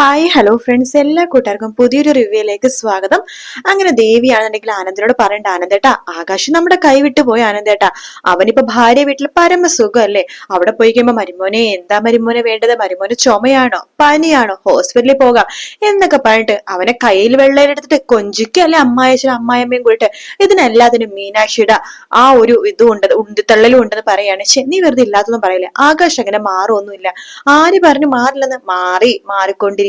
Hi hello friends എല്ലാ കൂട്ടുകാർക്കും പുതിയൊരു റിവ്യൂയിലേക്ക് സ്വാഗതം. അങ്ങനെ ദേവിയാണെന്നുണ്ടെങ്കിൽ ആനന്ദിനോട് പറയണ്ട ആനന്ദേട്ടാ. ആകാശ് നമ്മുടെ കൈവിട്ട് പോയി ആനന്ദേട്ടാ. അവനിപ്പോ ഭാര്യ വീട്ടിൽ പരമസുഖം അല്ലേ അവിടെ പോയി കഴിയുമ്പോ മരുമോനെ എന്താ മരുമോനെ വേണ്ടത്? മരുമോന് ചുമയാണോ? പനിയാണോ? ഹോസ്പിറ്റലിൽ പോകാം. എന്നൊക്കെ പറഞ്ഞിട്ട് അവനെ കയ്യിൽ വെള്ളയിലെടുത്തിട്ട് കൊഞ്ചിക്കല്ലേ അമ്മായച്ചനും അമ്മായമ്മയും കൂടിയിട്ട്. ഇതിനെല്ലാത്തിനും മീനാക്ഷിയുടെ ആ ഒരു ഇതും ഉണ്ട് ഉന്തിത്തള്ളലും ഉണ്ടെന്ന് പറയാണ് ശനി വെറുതെ ഇല്ലാത്തൊന്നും പറയില്ല. ആകാശ് അങ്ങനെ മാറുമൊന്നുമില്ല ആര് പറഞ്ഞു മാറില്ലെന്ന്? മാറി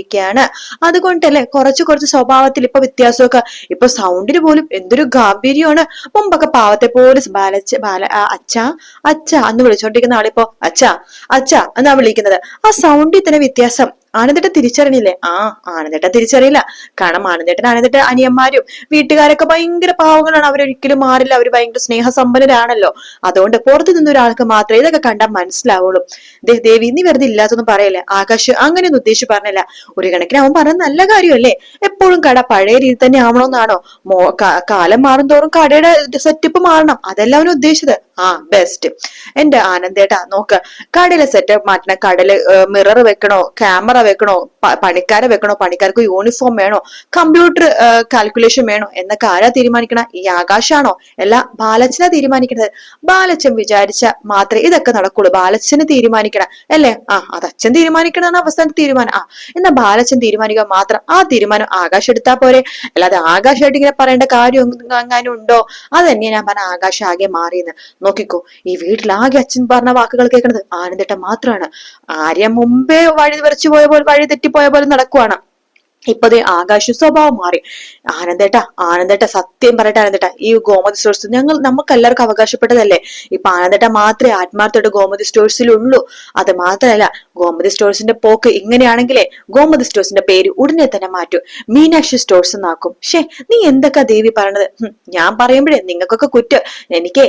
മാറിക്കൊണ്ടിരിക്കുകയാണ് അതുകൊണ്ടല്ലേ കുറച്ച് കുറച്ച് സ്വഭാവത്തിൽ ഇപ്പൊ വ്യത്യാസമൊക്കെ ഇപ്പൊ സൗണ്ടിന് പോലും എന്തൊരു ഗാംഭീര്യമാണ്. മുമ്പൊക്കെ പാവത്തെ പോലെ ബാലച്ച ബാല അച്ഛാ അച്ഛ എന്ന് വിളിച്ചോണ്ടിരിക്കുന്ന ആളിപ്പോ അച്ഛ അച്ഛ എന്നാ വിളിക്കുന്നത്. ആ സൗണ്ടിൽ തന്നെ വ്യത്യാസം ആനന്ദേട്ടൻ തിരിച്ചറിഞ്ഞില്ലേ? ആ ആനന്ദേട്ടൻ തിരിച്ചറിയില്ല. കാരണം ആനന്ദേട്ടൻ ആനന്ദേട്ട അനിയന്മാരും വീട്ടുകാരൊക്കെ ഭയങ്കര പാവങ്ങളാണ്. അവരൊരിക്കലും മാറില്ല. അവർ ഭയങ്കര സ്നേഹസമ്പന്നരാണല്ലോ. അതുകൊണ്ട് പുറത്തു നിന്ന് ഒരാൾക്ക് മാത്രമേ ഇതൊക്കെ കണ്ടാൽ മനസ്സിലാവുള്ളൂ. ദേവി നീ വെറുതെ ഇല്ലാത്തൊന്നും പറയല്ലേ? ആകാശ് അങ്ങനെയൊന്നും ഉദ്ദേശിച്ച് പറഞ്ഞില്ല. ഒരു കണക്കിന് അവൻ പറഞ്ഞ നല്ല കാര്യമല്ലേ? എപ്പോഴും കട പഴയ രീതി തന്നെ ആവണമെന്നാണോ മോ കാലം മാറും തോറും കടയുടെ സെറ്റപ്പ് മാറണം. അതല്ല അവൻ ഉദ്ദേശിച്ചത്. ആ ബെസ്റ്റ് എന്റെ ആനന്ദേട്ടാ നോക്ക്. കടയിലെ സെറ്റപ്പ് മാറ്റണം കടയിൽ മിറർ വെക്കണോ ക്യാമറ വെക്കണോ പണിക്കാരെ വെക്കണോ പണിക്കാർക്ക് യൂണിഫോം വേണോ കമ്പ്യൂട്ടർ കാൽക്കുലേഷൻ വേണോ എന്നൊക്കെ ആരാ തീരുമാനിക്കണ? ഈ ആകാശാണോ? അല്ല ബാലച്ചനാ തീരുമാനിക്കണത്. ബാലച്ചൻ വിചാരിച്ച മാത്രമേ ഇതൊക്കെ നടക്കുള്ളൂ. ബാലച്ചന് തീരുമാനിക്കണം. അല്ലേ? ആ അത് അച്ഛൻ തീരുമാനിക്കണമെന്ന് അവസാന തീരുമാനം. ആ എന്നാ ബാലച്ചൻ തീരുമാനിക്കുക മാത്രം ആ തീരുമാനം ആകാശം എടുത്താ പോരെ. അല്ലാതെ ആകാശമായിട്ട് ഇങ്ങനെ പറയേണ്ട കാര്യം അങ്ങനെ ഉണ്ടോ? അത് തന്നെയാണ് ഞാൻ പറഞ്ഞ ആകാശം ആകെ മാറിയെന്ന്. നോക്കിക്കോ ഈ വീട്ടിലാകെ അച്ഛൻ പറഞ്ഞ വാക്കുകൾ കേൾക്കുന്നത് ആനന്ദേട്ടൻ മാത്രമാണ് ആര്യ മുമ്പേ വഴി വരച്ചു പോയ പോലെ വഴി തെറ്റിപ്പോയ പോലെ നടക്കുവാണ്. ഇപ്പതേ ആകാശ സ്വഭാവം മാറി. ആനന്ദേട്ട ആനന്ദേട്ട സത്യം പറയട്ടെ ആനന്ദേട്ട ഈ ഗോമതി സ്റ്റോഴ്സ് ഞങ്ങൾ നമുക്ക് എല്ലാവർക്കും അവകാശപ്പെട്ടതല്ലേ? ഇപ്പൊ ആനന്ദേട്ട മാത്രമേ ആത്മാർത്ഥമായിട്ട് ഗോമതി സ്റ്റോഴ്സിലുള്ളൂ അത് മാത്രമല്ല ഗോമതി സ്റ്റോഴ്സിന്റെ പോക്ക് ഇങ്ങനെയാണെങ്കിലേ ഗോമതി സ്റ്റോഴ്സിന്റെ പേര് ഉടനെ തന്നെ മാറ്റൂ. മീനാക്ഷി സ്റ്റോഴ്സ് എന്നാക്കും. ഷേ നീ എന്തൊക്കെ ദേവി പറയണത്? ഞാൻ പറയുമ്പോഴേ നിങ്ങൾക്കൊക്കെ കുറ്റം. എനിക്ക്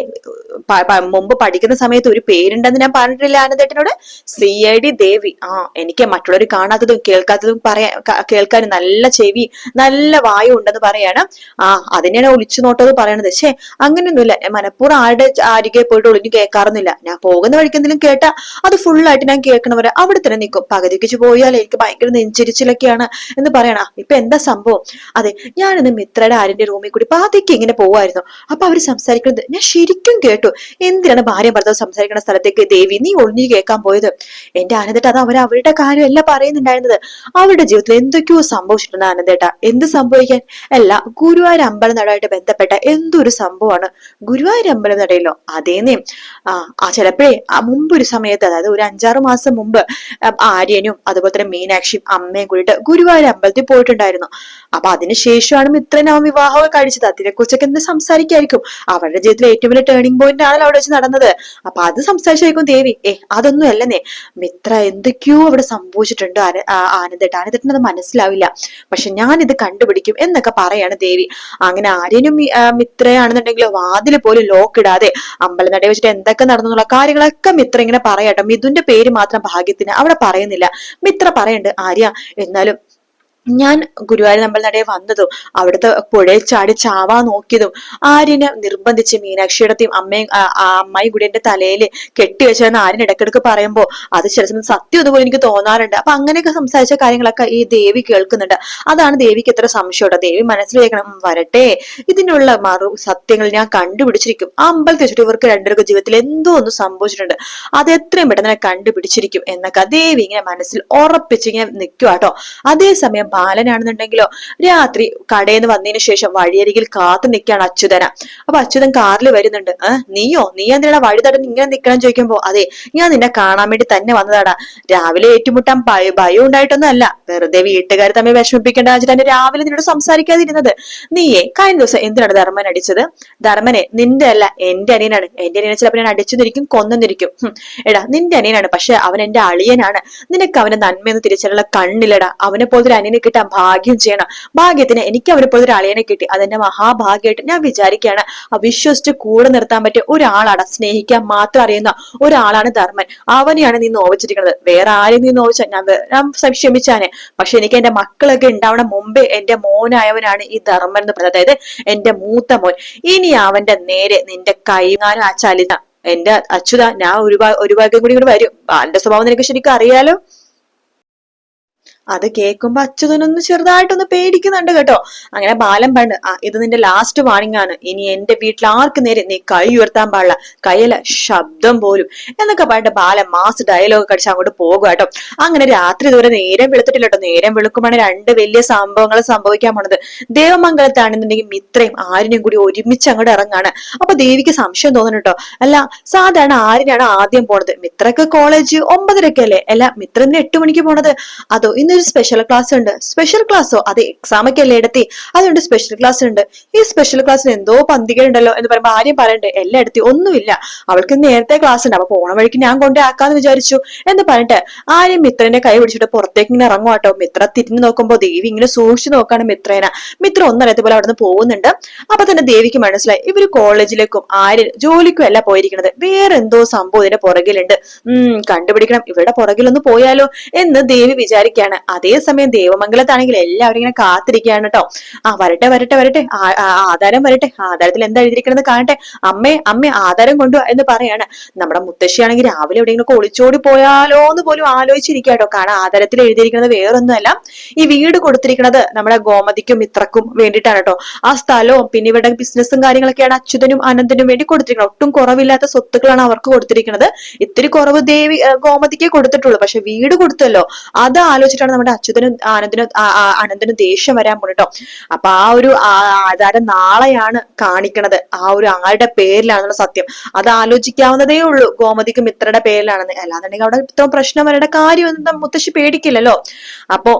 മുമ്പ് പഠിക്കുന്ന സമയത്ത് ഒരു പേരുണ്ടെന്ന് ഞാൻ പറഞ്ഞിട്ടില്ല ആനന്ദേട്ടനോട്? C I D Devi. ആ എനിക്ക് മറ്റുള്ളവർ കാണാത്തതും കേൾക്കാത്തതും പറയാൻ ക- കേൾക്കാൻ നല്ല ചെവി നല്ല വായു ഉണ്ടെന്ന് പറയാണ്. ആ അതിനെയാണ് ഒളിച്ചു നോട്ടത് പറയണത്. ശേ അങ്ങനെയൊന്നുമില്ല. മനപ്പൂർവം ആരുടെ ആരികെ പോയിട്ട് ഒളിഞ്ഞു കേൾക്കാറൊന്നുമില്ല. ഞാൻ പോകുന്ന വഴിക്ക് എന്തെങ്കിലും കേട്ടാ അത് ഫുള്ളായിട്ട് ഞാൻ കേൾക്കണവരെ അവിടെ തന്നെ നിൽക്കും. പകുതിക്ക് പോയാൽ എനിക്ക് ഭയങ്കര നെഞ്ചിരിച്ചിലൊക്കെയാണ് എന്ന് പറയണ. ഇപ്പൊ എന്താ സംഭവം? അതെ ഞാനിന്ന് മിത്രയുടെ ആരിന്റെ റൂമിൽ കൂടി പാതിക്ക് ഇങ്ങനെ പോവായിരുന്നു. അപ്പൊ അവർ സംസാരിക്കുന്നത് ഞാൻ ശരിക്കും കേട്ടു. എന്തിനാണ് ഭാര്യ ഭർത്താവ് സംസാരിക്കുന്ന സ്ഥലത്തേക്ക് ദേവി നീ ഒളിഞ്ഞു കേൾക്കാൻ പോയത്? എന്റെ ആനന്ദിട്ട് അത് അവർ അവരുടെ കാര്യമല്ല പറയുന്നുണ്ടായിരുന്നത്. അവരുടെ ജീവിതത്തിൽ എന്തൊക്കെയോ സംഭവിച്ചിട്ടുണ്ട് ആനന്ദേട്ട എന്ത് സംഭവിക്കാൻ? അല്ല ഗുരുവായൂർ അമ്പലം അമ്പലനടയായിട്ട് ബന്ധപ്പെട്ട എന്തൊരു സംഭവമാണ്? ഗുരുവായൂർ അമ്പലം അമ്പലനടയിലോ അതേന്നേ. ആ ചിലപ്പോഴേ ആ മുമ്പ് ഒരു സമയത്ത് അതായത് ഒരു അഞ്ചാറ് മാസം മുമ്പ് ആര്യനും അതുപോലെ തന്നെ മീനാക്ഷിയും അമ്മയും കൂടിയിട്ട് ഗുരുവായൂർ അമ്പലത്തിൽ പോയിട്ടുണ്ടായിരുന്നു. അപ്പൊ അതിനുശേഷമാണ് മിത്രൻ അവൻ വിവാഹമൊക്കെ കഴിച്ചത്. അതിനെക്കുറിച്ചൊക്കെ എന്ത് സംസാരിക്കായിരിക്കും? അവരുടെ ജീവിതത്തിലെ ഏറ്റവും വലിയ ടേണിംഗ് പോയിന്റ് ആണല്ലോ അവിടെ വെച്ച് നടന്നത്. അപ്പൊ അത് സംസാരിച്ചായിരിക്കും ദേവി. ഏ അതൊന്നും അല്ലെന്നേ മിത്ര എന്തൊക്കെയോ അവിടെ സംഭവിച്ചിട്ടുണ്ട് ആനന്ദേട്ട. മനസ്സിലാവില്ല. അത് മനസ്സിലാവില്ല പക്ഷെ ഇത് കണ്ടുപിടിക്കും എന്നൊക്കെ പറയാണ് ദേവി. അങ്ങനെ ആര്യനും മിത്രയാണെന്നുണ്ടെങ്കിൽ വാതിൽ പോലും ലോക്ക് ഇടാതെ അമ്പലനടയിൽ വെച്ചിട്ട് എന്തൊക്കെ നടന്നുള്ള കാര്യങ്ങളൊക്കെ മിത്ര ഇങ്ങനെ പറയാട്ടോ. മിഥുന്റെ പേര് മാത്രം ഭാഗ്യത്തിന് അവിടെ പറയുന്നില്ല. മിത്ര പറയണ്ട് ആര്യ എന്നാലും ഞാൻ ഗുരുവായൂർ നടയെ വന്നതും അവിടുത്തെ പുഴയിൽ ചാടി ചാവാ നോക്കിയതും ആര്യനെ നിർബന്ധിച്ച് മീനാക്ഷിയുടെയും അമ്മയും അമ്മായി കൂടി എന്റെ തലയിൽ കെട്ടിവെച്ചതെന്ന് ആര്യൻ ഇടക്കിടക്ക് പറയുമ്പോൾ അത് ചില സമയം സത്യം അതുപോലെ എനിക്ക് തോന്നാറുണ്ട്. അപ്പൊ അങ്ങനെയൊക്കെ സംസാരിച്ച കാര്യങ്ങളൊക്കെ ഈ ദേവി കേൾക്കുന്നുണ്ട്. അതാണ് ദേവിക്ക് എത്ര സംശയമുണ്ട് ദേവി മനസ്സിൽ വെക്കണം വരട്ടെ. ഇതിനുള്ള മറു സത്യങ്ങൾ ഞാൻ കണ്ടുപിടിച്ചിരിക്കും. ആ അമ്പലത്തിൽ വെച്ചിട്ട് ഇവർക്ക് രണ്ടുപേർക്ക് ജീവിതത്തിൽ എന്തോ ഒന്ന് സംഭവിച്ചിട്ടുണ്ട്. അത് എത്രയും പെട്ടെന്ന് കണ്ടുപിടിച്ചിരിക്കും എന്നൊക്കെ ദേവി ഇങ്ങനെ മനസ്സിൽ ഉറപ്പിച്ച് ഇങ്ങനെ നിൽക്കുക കേട്ടോ അതേസമയം ബാലനാണെന്നുണ്ടെങ്കിലോ രാത്രി കടയിൽ നിന്ന് വന്നതിന് ശേഷം വഴിയരികിൽ കാത്തു നിൽക്കുകയാണ് അച്യുതന അപ്പൊ അച്യുതൻ കാറിൽ വരുന്നുണ്ട്. നീയോ? നീ എന്തിനാ വഴി തടഞ്ഞ് ഇങ്ങനെ നിൽക്കണം? ചോദിക്കുമ്പോ അതെ ഞാൻ നിന്നെ കാണാൻ വേണ്ടി തന്നെ വന്നതാടാ. രാവിലെ ഏറ്റുമുട്ടാൻ ഭയ- ഉണ്ടായിട്ടൊന്നും അല്ല വെറുതെ വീട്ടുകാർ തമ്മിൽ വിഷമിപ്പിക്കേണ്ട അച്യുതൻ രാവിലെ നിന്നോട് സംസാരിക്കാതിരുന്നത്. നീയേ കഴിഞ്ഞ ദിവസം എന്തിനാണ് ധർമ്മൻ അടിച്ചത്? ധർമ്മനെ നിന്റെ അല്ല എന്റെ അനിയനാണ്. എന്റെ അനിയനെ ചിലപ്പോൾ ഞാൻ അടിച്ചെന്നിരിക്കും കൊന്നെന്നിരിക്കും. എടാ നിന്റെ അനിയനാണ് പക്ഷെ അവൻ എന്റെ അളിയനാണ്. നിനക്ക് അവന്റെ നന്മയെന്ന് തിരിച്ചറിയുള്ള കണ്ണിലടാ അവനെ പോലത്തെ ഒരു അനിയനെ കിട്ടാൻ ഭാഗ്യം ചെയ്യണം. ഭാഗ്യത്തിന് എനിക്ക് അവരെ പോലെ ഒരു അളിയനെ കിട്ടി. അതെന്റെ മഹാഭാഗ്യമായിട്ട് ഞാൻ വിചാരിക്കുകയാണ്. വിശ്വസിച്ച് കൂടെ നിർത്താൻ പറ്റിയ ഒരാളാണ്. സ്നേഹിക്കാൻ മാത്രം അറിയുന്ന ഒരാളാണ് ധർമ്മൻ. അവനെയാണ് നീ നോവിച്ചിരിക്കുന്നത്. വേറെ ആരെയും നീ നോവിച്ച? ഞാൻ ഞാൻ ക്ഷമിച്ചാനെ പക്ഷെ എനിക്ക് എന്റെ മക്കളൊക്കെ ഉണ്ടാവണ മുമ്പേ എന്റെ മോനായവനാണ് ഈ ധർമ്മൻ എന്ന് പറയുന്നത് അതായത് എന്റെ മൂത്ത മോൻ. ഇനി അവന്റെ നേരെ നിന്റെ കൈകാനും ആ ചലിത. എന്റെ അച്യുത ഞാൻ ഒരു ഒരു ഭാഗ്യം കൂടി ഇങ്ങോട്ട് വരും. ബാലന്റെ സ്വഭാവം നിനക്ക് ശരിക്കും അറിയാലോ? അത് കേൾക്കുമ്പോ അച്യുതനൊന്ന് ചെറുതായിട്ടൊന്ന് പേടിക്കുന്നുണ്ട് കേട്ടോ. അങ്ങനെ ബാലൻ പണ്ട് ആ ഇത് നിന്റെ ലാസ്റ്റ് വാണിംഗ് ആണ്. ഇനി എന്റെ വീട്ടിൽ ആർക്ക് നേരെ നീ കൈ ഉയർത്താൻ പാടില്ല. കയ്യില ശബ്ദം പോലും. എന്നൊക്കെ പറഞ്ഞിട്ട് ബാലൻ മാസ് ഡയലോഗ് കടിച്ച് അങ്ങോട്ട് പോകുക കേട്ടോ. അങ്ങനെ രാത്രി ഇതുവരെ നേരം വെളുത്തിട്ടില്ല കേട്ടോ. നേരം വെളുക്കുമ്പോഴാണ് രണ്ട് വലിയ സംഭവങ്ങൾ സംഭവിക്കാൻ പോണത്. ദേവമംഗലത്താണെന്നുണ്ടെങ്കിൽ മിത്രയും ആരിനെയും കൂടി ഒരുമിച്ച് അങ്ങോട്ട് ഇറങ്ങാണ്. അപ്പൊ ദേവിക്ക് സംശയം തോന്നുന്നു കേട്ടോ. അല്ല സാധാരണ ആരിനാണ് ആദ്യം പോണത്. മിത്രക്ക് കോളേജ് ഒമ്പതരക്കല്ലേ? അല്ല മിത്രന് എട്ട് മണിക്ക് പോണത്. അതോ ഇന്നൊരു സ്പെഷ്യൽ ക്ലാസ് ഉണ്ട്. സ്പെഷ്യൽ ക്ലാസ്സോ അത് എക്സാം ഒക്കെ അല്ലേ എടുത്തി? അതുകൊണ്ട് സ്പെഷ്യൽ ക്ലാസ് ഉണ്ട്. ഈ സ്പെഷ്യൽ ക്ലാസ്സിന് എന്തോ പന്തികളുണ്ടല്ലോ എന്ന് പറയുമ്പോൾ ആര്യം പറയണ്ടേ? എല്ലാം എടുത്തി ഒന്നുമില്ല. അവൾക്ക് നേരത്തെ ക്ലാസ് ഉണ്ട്. അപ്പൊ പോണ വഴിക്ക് ഞാൻ കൊണ്ടേ ആക്കാന്ന് വിചാരിച്ചു. എന്ന് പറഞ്ഞിട്ട്? ആര്യം മിത്രന്റെ കൈ പിടിച്ചിട്ട് പുറത്തേക്ക് ഇങ്ങനെ ഇറങ്ങും കേട്ടോ മിത്ര തിരിഞ്ഞു നോക്കുമ്പോൾ ദേവി ഇങ്ങനെ സൂക്ഷിച്ചു നോക്കാണ് മിത്രേനെ. മിത്ര ഒന്നറിയത്തെ പോലെ അവിടെ നിന്ന് പോകുന്നുണ്ട്. അപ്പൊ തന്നെ ദേവിക്ക് മനസ്സിലായി. ഇവർ കോളേജിലേക്കും ആര് ജോലിക്കും അല്ല പോയിരിക്കുന്നത്. വേറെ എന്തോ സംഭവം ഇതിന്റെ പുറകിലുണ്ട്. ഉം കണ്ടുപിടിക്കണം. ഇവരുടെ പുറകിലൊന്ന് പോയാലോ എന്ന് ദേവി വിചാരിക്കാണ്. അതേസമയം ദേവമംഗലത്താണെങ്കിൽ എല്ലാവരും ഇങ്ങനെ കാത്തിരിക്കുകയാണ് കേട്ടോ. ആ വരട്ടെ വരട്ടെ വരട്ടെ. ആധാരം വരട്ടെ. ആധാരത്തിൽ എന്താ എഴുതിയിരിക്കണമെന്ന് കാണട്ടെ. അമ്മേ അമ്മേ ആധാരം കൊണ്ടു എന്ന് പറയാണ്. നമ്മുടെ മുത്തശ്ശിയാണെങ്കിൽ രാവിലെ എവിടെയെങ്കിലും ഒളിച്ചോടി പോയാലോ എന്ന് പോലും ആലോചിച്ചിരിക്കുക കേട്ടോ. കാരണം ആധാരത്തിൽ എഴുതിയിരിക്കുന്നത് വേറൊന്നുമല്ല. ഈ വീട് കൊടുത്തിരിക്കുന്നത് നമ്മുടെ ഗോമതിക്കും മിത്രക്കും വേണ്ടിയിട്ടാണ് കേട്ടോ. ആ സ്ഥലവും പിന്നെ ഇവരുടെ ബിസിനസ്സും കാര്യങ്ങളൊക്കെയാണ് അച്യുതനും അനന്തനും വേണ്ടി കൊടുത്തിരിക്കുന്നത്. ഒട്ടും കുറവില്ലാത്ത സ്വത്തുക്കളാണ് അവർക്ക് കൊടുത്തിരിക്കുന്നത്. ഇത്തിരി കുറവ് ദേവി ഗോമതിക്കേ കൊടുത്തിട്ടുള്ളൂ. പക്ഷെ വീട് കൊടുത്തല്ലോ. അത് ആലോചിച്ചിട്ടാണ് നമ്മുടെ അച്യുതനും ആനന്ദനും അനന്തനും ദേഷ്യം വരാൻ പോണിട്ടോ. അപ്പൊ ആ ഒരു ആധാരം നാളെയാണ് കാണിക്കണത്. ആ ഒരു ആളുടെ പേരിലാണെന്നുള്ള സത്യം. അത് ആലോചിക്കാവുന്നതേ ഉള്ളൂ. ഗോമതിക്ക് മിത്രയുടെ പേരിലാണെന്ന്. അല്ലാന്നുണ്ടെങ്കിൽ അവിടെ ഇത്രയും പ്രശ്നം വരേണ്ട കാര്യം മുത്തശ്ശി പേടിക്കില്ലല്ലോ. അപ്പോ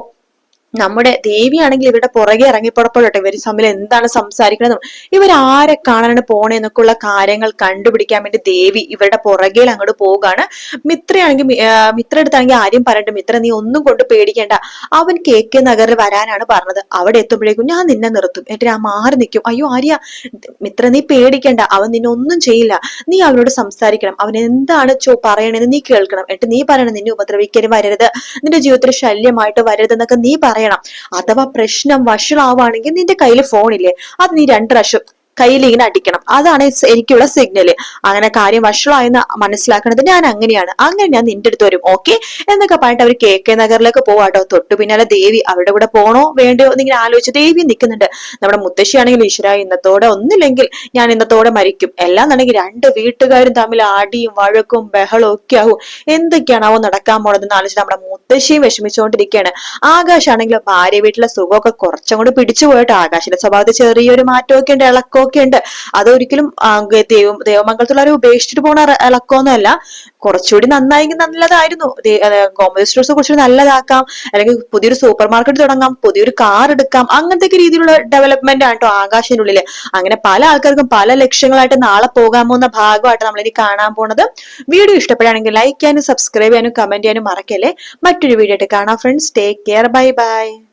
നമ്മുടെ ദേവിയാണെങ്കിൽ ഇവരുടെ പുറകെ ഇറങ്ങിപ്പുറപ്പെടട്ടെ. ഇവർ തമ്മിൽ എന്താണ് സംസാരിക്കണതും ഇവർ ആരെ കാണാനാണ് പോണേ എന്നൊക്കെയുള്ള കാര്യങ്ങൾ കണ്ടുപിടിക്കാൻ വേണ്ടി ദേവി ഇവരുടെ പുറകെ അങ്ങോട്ട് പോവുകയാണ്. മിത്രയാണെങ്കിൽ മിത്ര എടുത്താണെങ്കിൽ ആര്യം പറയട്ടെ മിത്ര നീ ഒന്നും കൊണ്ട് പേടിക്കേണ്ട. അവൻ കെ കെ നഗറിൽ വരാനാണ് പറഞ്ഞത്. അവിടെ എത്തുമ്പോഴേക്കും ഞാൻ നിന്നെ നിർത്തും. എന്നിട്ട് ഞാൻ മാറി നിൽക്കും. അയ്യോ ആര്യ മിത്ര നീ പേടിക്കേണ്ട. അവൻ നിന്നെ ഒന്നും ചെയ്യില്ല. നീ അവനോട് സംസാരിക്കണം. അവൻ എന്താണ് ചോ പറയണെന്ന് നീ കേൾക്കണം. എന്നിട്ട് നീ പറയണം നിന്നെ ഉപദ്രവിക്കാനും വരരുത്. നിന്റെ ജീവിതത്തിൽ ശല്യമായിട്ട് വരരുത് എന്നൊക്കെ നീ പറയണം. അഥവാ പ്രശ്നം വഷളാവാണെങ്കിൽ നിന്റെ കയ്യിൽ ഇല്ലേ? അത് നീ രണ്ട് പ്രാവശ്യം കയ്യിൽ ഇങ്ങനെ അടിക്കണം. അതാണ് എനിക്കുള്ള സിഗ്നൽ അങ്ങനെ കാര്യം വഷളായെന്ന് മനസ്സിലാക്കണത് ഞാൻ അങ്ങനെയാണ്. അങ്ങനെ ഞാൻ നിന്റെ അടുത്ത് വരും. ഓക്കെ എന്നൊക്കെ പറഞ്ഞിട്ട് അവർ കെ കെ നഗറിലേക്ക് പോവാട്ടോ തൊട്ടു പിന്നാലെ ദേവി അവരുടെ കൂടെ പോണോ വേണ്ടോ എന്നിങ്ങനെ ആലോചിച്ച് ദേവി നിൽക്കുന്നുണ്ട്. നമ്മുടെ മുത്തശ്ശിയാണെങ്കിൽ ഈശ്വര ഇന്നത്തോടെ ഒന്നില്ലെങ്കിൽ ഞാൻ ഇന്നത്തോടെ മരിക്കും. എല്ലാം എന്നുണ്ടെങ്കിൽ രണ്ട് വീട്ടുകാരും തമ്മിൽ ആടിയും വഴക്കും ബഹളവും ഒക്കെ ആവും. എന്തൊക്കെയാണാവോ നടക്കാൻ പോണതെന്ന് ആലോചിച്ച് നമ്മുടെ മുത്തശ്ശിയും വിഷമിച്ചുകൊണ്ടിരിക്കുകയാണ്. ആകാശാണെങ്കിൽ ഭാര്യ വീട്ടിലെ സുഖമൊക്കെ കുറച്ചും കൂടി പിടിച്ചു പോയിട്ട് ആകാശിന്റെ സ്വഭാവത്തിൽ ചെറിയൊരു മാറ്റമൊക്കെ ഉണ്ട് ഇളക്കമൊക്കെ ഉണ്ട് അതൊരിക്കലും ദൈവം ദേവമംഗലത്തുള്ളവരെ ഉപേക്ഷിച്ചിട്ട് പോണ ഇളക്കമൊന്നുമല്ല കുറച്ചുകൂടി നന്നായെങ്കിൽ നല്ലതായിരുന്നു. ദേ- സ്റ്റോർസ് കുറച്ചുകൂടി നല്ലതാക്കാം. അല്ലെങ്കിൽ പുതിയൊരു സൂപ്പർ മാർക്കറ്റ് തുടങ്ങാം പുതിയൊരു കാർ എടുക്കാം. അങ്ങനത്തെ രീതിയിലുള്ള ഡെവലപ്മെന്റ് ആണ് കേട്ടോ ആകാശിന്റെ ഉള്ളിൽ. അങ്ങനെ പല ആൾക്കാർക്കും പല ലക്ഷ്യങ്ങളായിട്ട് നാളെ പോകാൻ പോകുന്ന ഭാഗമായിട്ട് നമ്മളിനി കാണാൻ പോണത്. വീഡിയോ ഇഷ്ടപ്പെടുകയാണെങ്കിൽ ലൈക്ക് ചെയ്യാനും സബ്സ്ക്രൈബ് ചെയ്യാനും കമന്റ് ചെയ്യാനും മറക്കല്ലേ. മറ്റൊരു വീഡിയോ ആയിട്ട് കാണാം friends take care bye bye